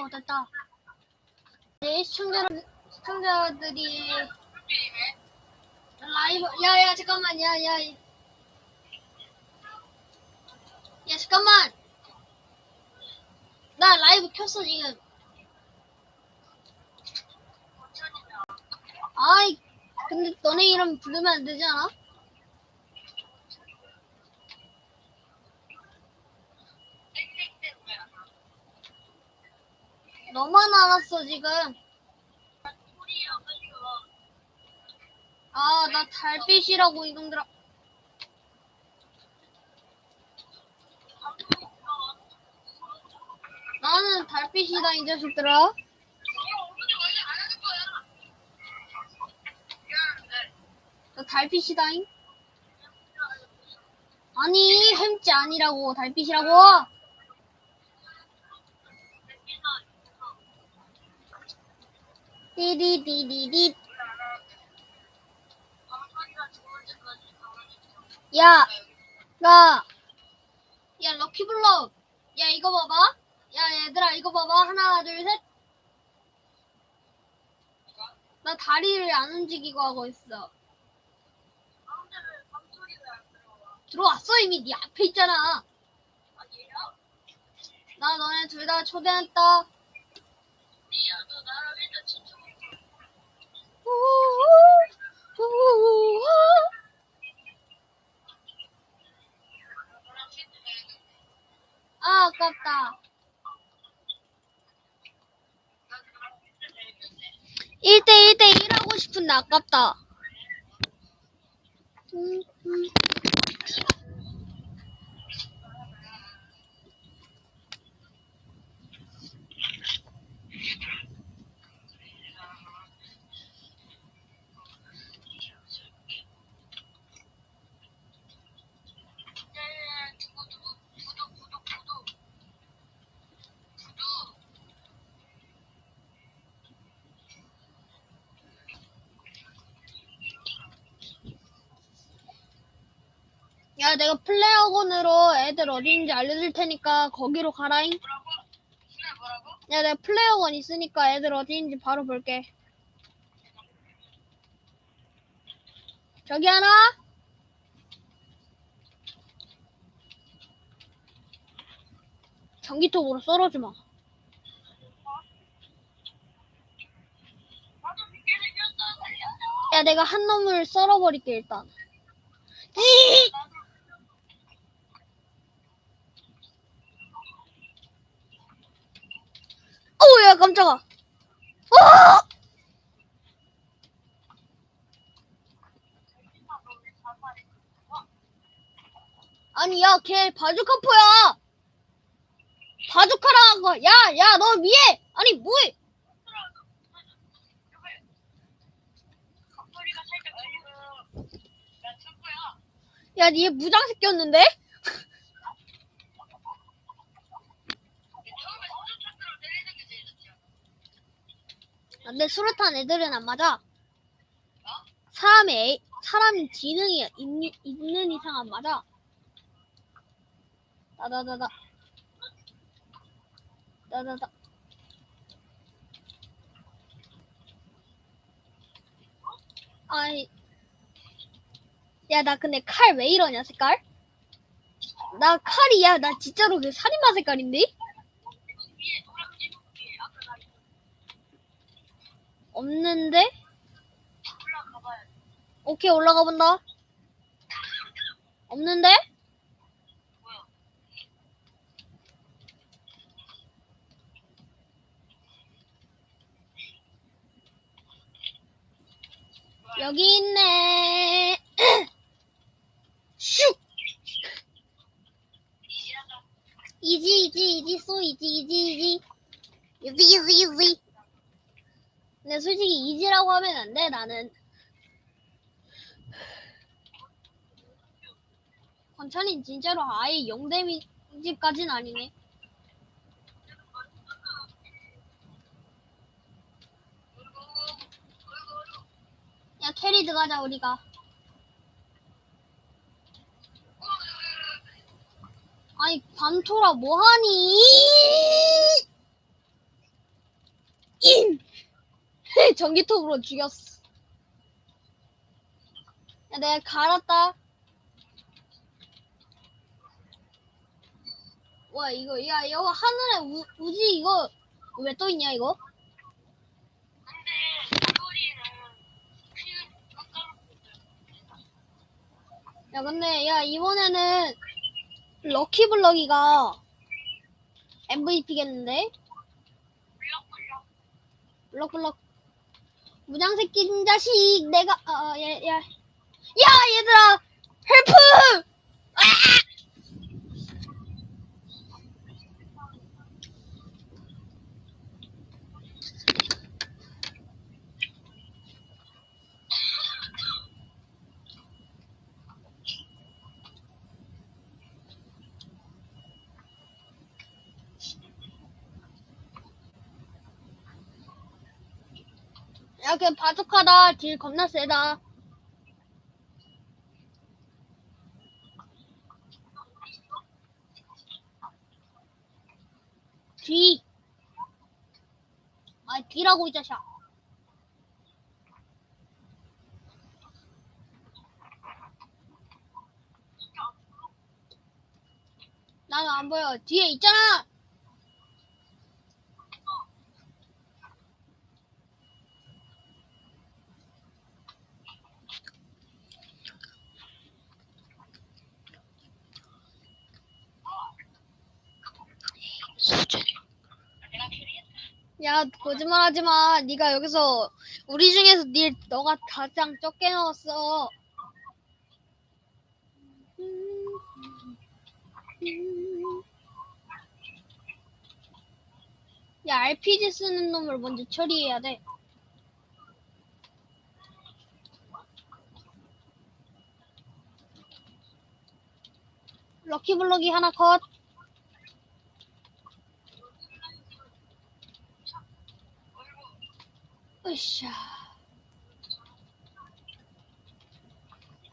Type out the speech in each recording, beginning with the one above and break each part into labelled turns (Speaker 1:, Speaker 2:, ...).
Speaker 1: 어, 됐다. 네, 시청자, 시청자들이 라이브, 야, 야, 잠깐만, 야, 야. 야, 잠깐만. 나 라이브 켰어, 지금. 아이, 근데 너네 이름 부르면 안 되지 않아? 알았어, 지금. 아, 나 달빛이라고, 이놈들아. 나는 달빛이다, 이 자식들아. 나 달빛이다잉. 아니, 햄찌 아니라고, 달빛이라고. 띠디디디디. 야, 나, 야, 럭키블럭. 야, 이거 봐봐. 야, 얘들아, 이거 봐봐. 하나, 둘, 셋. 나 다리를 안 움직이고 하고 있어. 들어왔어, 이미 네 앞에 있잖아. 나 너네 둘 다 초대했다. 아, 아깝다. 1대 1대 1 하고 싶은데 아깝다. 음, 음. 야, 내가 플레어건으로 애들 어디 있는지 알려줄 테니까 거기로 가라잉. 야, 내가 플레어건 있으니까 애들 어디 있는지 바로 볼게. 저기 하나? 전기톱으로 썰어주마 야, 내가 한 놈을 썰어버릴게, 일단. 이! 어우, 야, 깜짝아. 어! 아니, 야, 걔 바주카포야. 바주카라는 거. 야, 야, 너 위에. 아니, 뭐해? 야, 니얘 무장색 꼈는데? 근데 수류탄 애들은 안 맞아. 사람의 애- 사람 지능이 있, 있는 이상 안 맞아. 나다다다. 나다다. 아이. 야, 나 근데 칼 왜 이러냐, 색깔? 나 칼이, 야, 나 진짜로 그 살인마 색깔인데? 없는데? 오케이, 올라가 본다. 없는데? 여기 있네. 슉! 이지, 이지, 이지, 쏘, 이지, 이지, 이지. 이지, 이지, 이지. 근데 솔직히 이지라고 하면 안 돼, 나는. 권찬이 진짜로 아예 영데미지까진 아니네. 야, 캐리 들어가자, 우리가. 아니, 밤토라 뭐하니? 전기톱으로 죽였어. 야, 내가 갈았다. 와, 이거, 야, 이거 하늘에 우, 우지 이거 왜 떠 있냐, 이거? 야, 근데, 야, 이번에는 럭키블럭이가 MVP겠는데? 블럭블럭. 무장 새끼 자식, 내가, 아, 야, 야. 야, 얘들아! 헬프! 야, 걔 바둑하다. 딜 겁나 세다. 뒤. 아, 뒤라고 이 자식아. 나는 안 보여. 뒤에 있잖아. 야, 거짓말하지 마. 네가 여기서 우리 중에서 네 너가 가장 적게 넣었어. 야, RPG 쓰는 놈을 먼저 처리해야 돼. 럭키블럭이 하나 컷. 으쌰.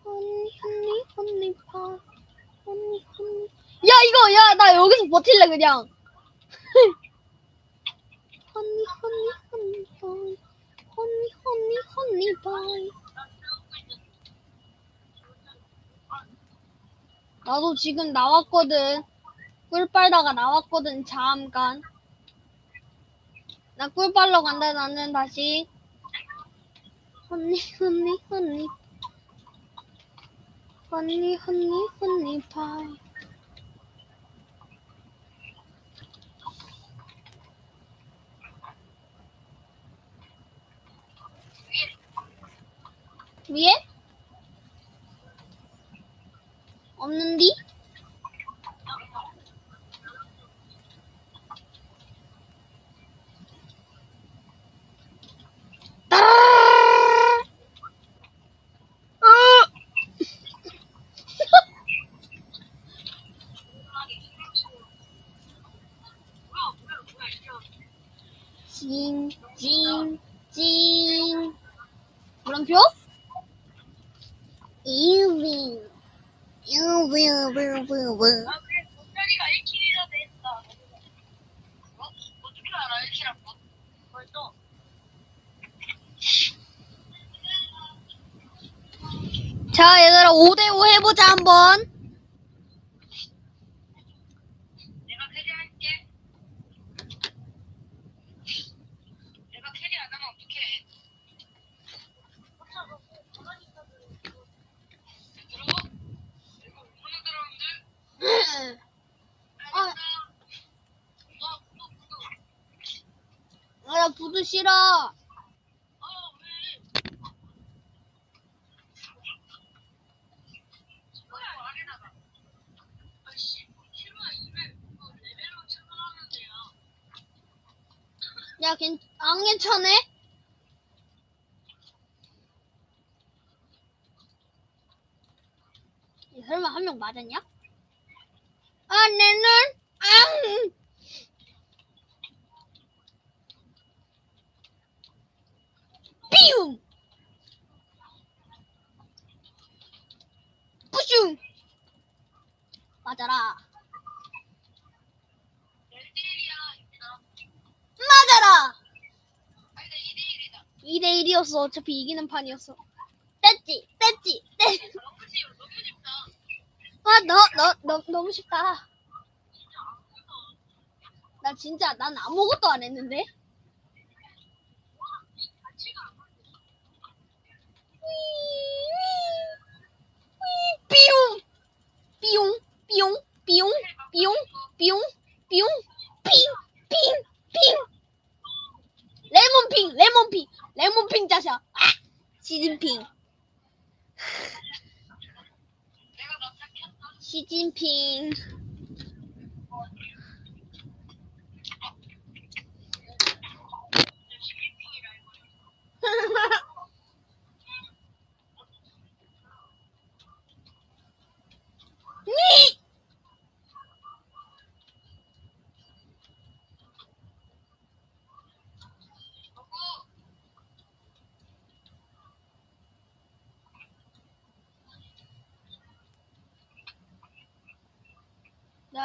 Speaker 1: 언니, 언니, 언니, 파. 언니, 언니. 야, 이거, 야, 나 여기서 버틸래, 그냥. 언니, 언니, 언니, 파이. 언니, 언니, 언니, 파이. 나도 지금 나왔거든. 꿀 빨다가 나왔거든, 잠깐. 나 꿀 빨러 간다, 나는 다시. 언니, 언니, 언니. 언니, 언니, 언니, 파이. 위에? 없는디? 따라라라라라. 으! 찡, 찡, 찡. 물음표? 이빙. 유브유브유브.
Speaker 2: 아 그래 돈다리가 1킬이라도 했다 어? 어떻게 알아 1킬한 거? 벌써
Speaker 1: 자, 얘들아, 5대5 해보자, 한번.
Speaker 2: 내가 캐리할게 내가 캐리 안 하면 어떡해 들어? 이거 오늘 들었는데?
Speaker 1: 아,
Speaker 2: 어.
Speaker 1: 아, 나 부두 싫어.
Speaker 2: 아, 왜? 뭐야, 안에다가. 아이씨, 실화 200, 그거 레벨로 체크하면 돼요.
Speaker 1: 야, 괜, 안 괜찮네? 이 설마 한 명 맞았냐? 아, 내 눈! 앙! 삐용! 뿌슝! 맞아라.
Speaker 2: 1대1이야, 이제 나.
Speaker 1: 맞아라!
Speaker 2: 아니, 나 2대1이다.
Speaker 1: 2대 1이었어. 어차피 이기는 판이었어. 뗐지, 뗐지, 뗐.
Speaker 2: 너무 쉬워, 너무 쉽다.
Speaker 1: 아, 너, 너, 너, 너무 쉽다. 나 진짜, 난 아무것도 안 했는데? 삐용! 삐용! 삐용! 삐용! 삐용! 삐용! 삐용! 삥! 삥! 삥! 레몬핑! 레몬핑! 레몬핑 짜샤! 아! 시진핑! 시진핑! 니!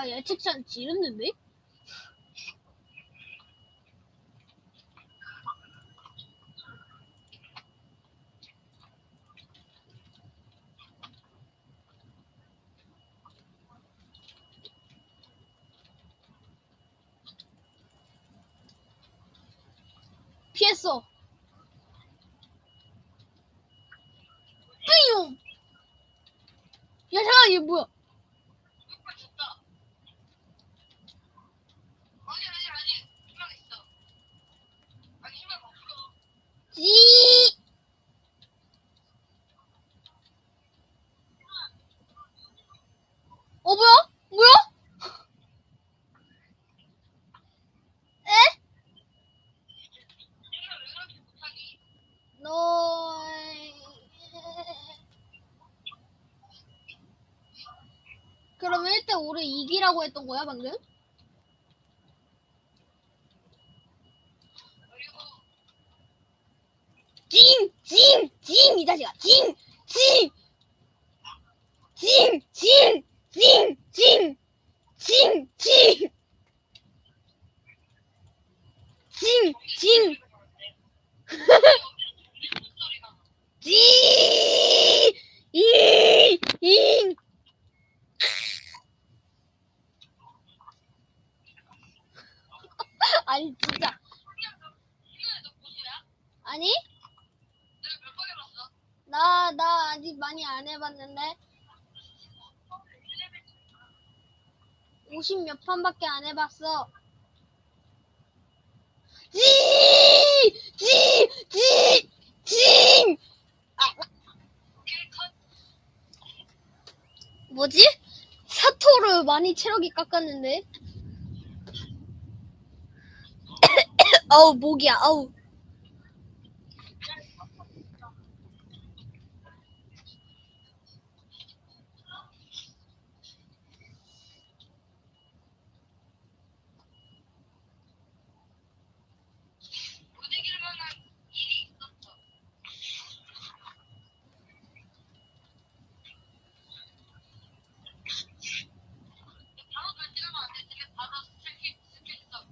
Speaker 1: 나 예측찬 지렸는데? 피했어. 삐용! 야, 잠깐, 이게 뭐야?
Speaker 2: 오빠 줬다. 아니, 아니, 아니. 희망 있어. 아니, 희망 없어.
Speaker 1: 지! 어, 뭐야? 뭐야? 에?
Speaker 2: 희망 왜 그렇게 못하니?
Speaker 1: 너... 그럼 1대 5를 이기라고 했던 거야, 방금? 50 몇 판밖에 안 해봤어. 지! 지! 지! 징!
Speaker 2: 오케이, 컷.
Speaker 1: 뭐지? 사토를 많이 체력이 깎았는데. 아우 목이야. 아우.
Speaker 2: 못 이길 만한 일이 있었어. 바로 결정하면 안 돼. 지금 바로 스킬, 스킬 있어.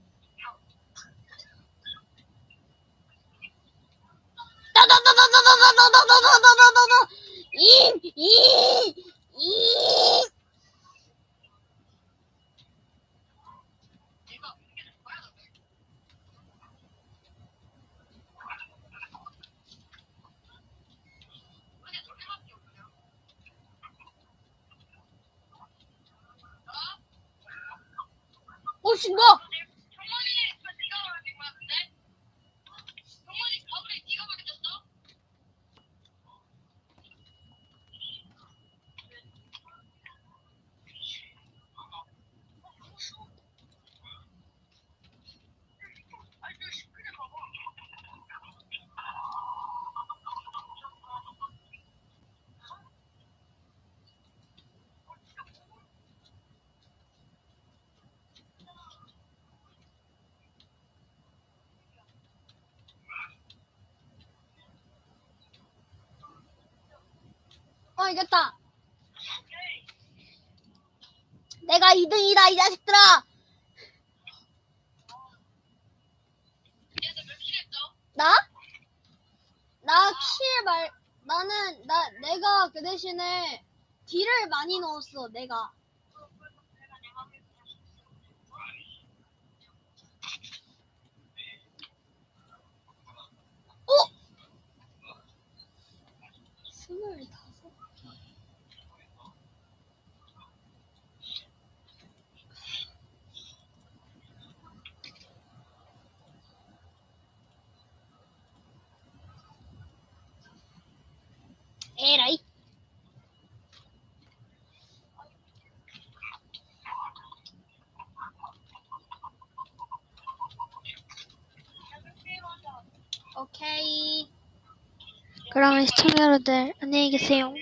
Speaker 1: 어, 신고!
Speaker 2: 정원이 네가 말하는 거야, 근데? 정원이 가브리 네가 말해줬어? 아니, 저 시끄러 봐봐.
Speaker 1: 어, 이겼다. 내가 2등이다, 이 자식들아!
Speaker 2: 킬했어?
Speaker 1: 나? 말 나는 나 내가 그 대신에 딜을 많이 넣었어 내가 어? 스물다 에라이 오케이
Speaker 3: 그러면 시청자 여러분들 안녕히 계세요.